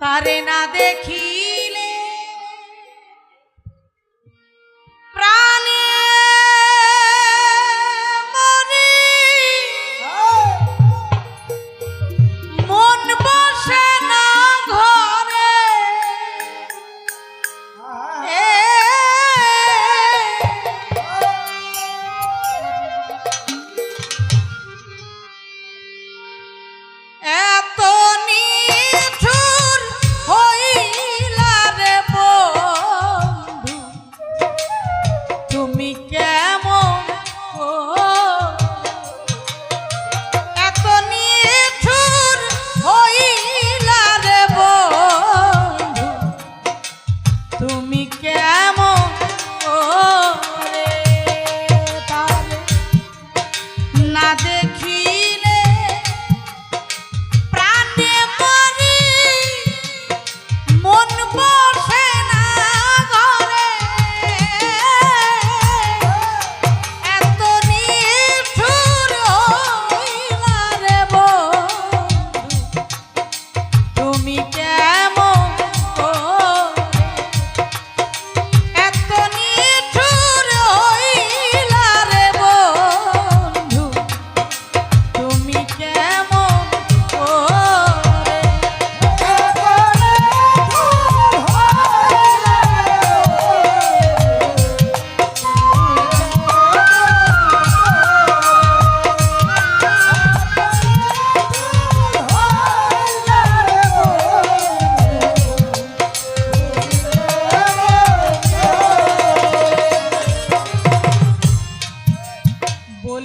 পারে না দেখি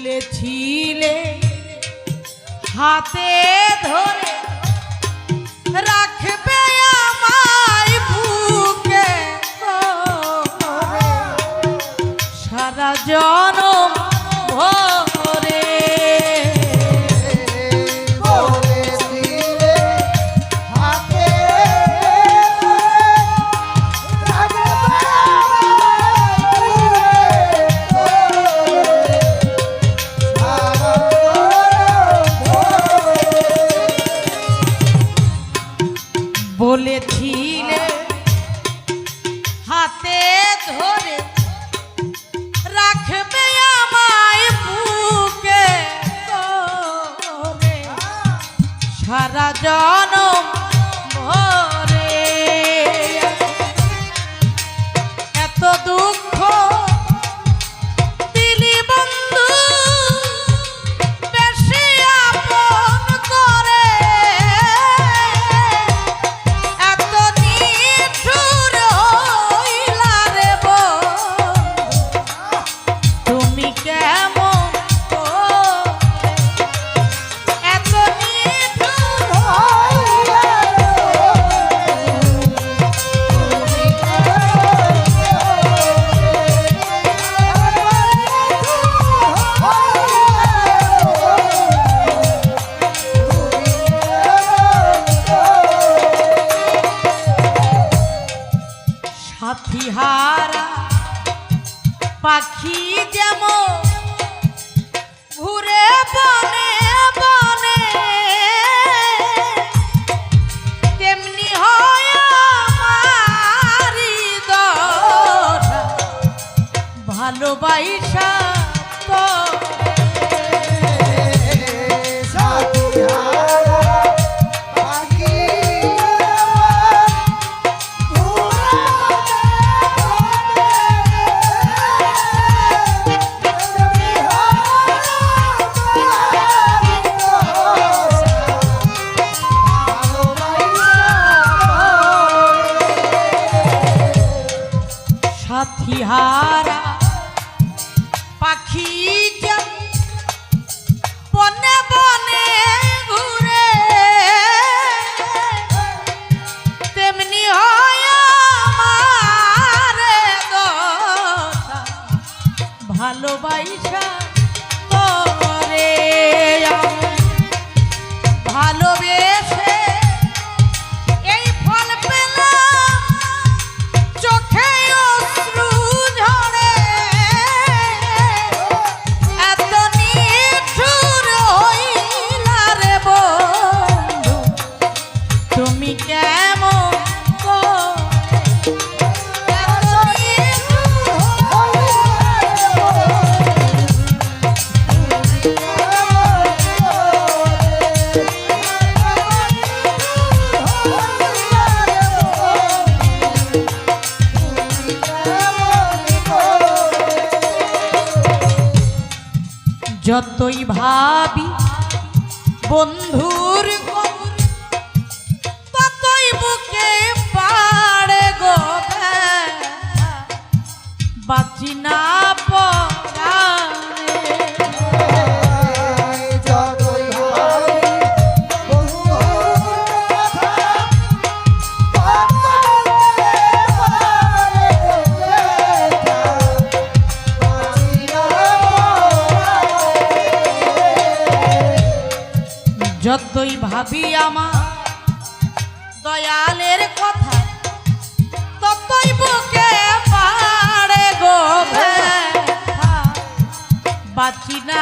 বলেছিলে হাতে ধরে রাখবে আমায় বুকে সারা জনম ভোর ধরে রাখবে আমায় বুকে সারা জয় সাথী পাখি যেমন ঘুরে বনে বনে তেমনি হয় আমার ভালোবাই ইহা যতই ভাবি বন্ধুর ততই বুকে পাড়ে গো বাঁচি না পা যতই ভাবি আমার দয়ালের কথা ততই বুকে পাড়ে গো বাঁচি না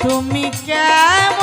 তুমি কেমন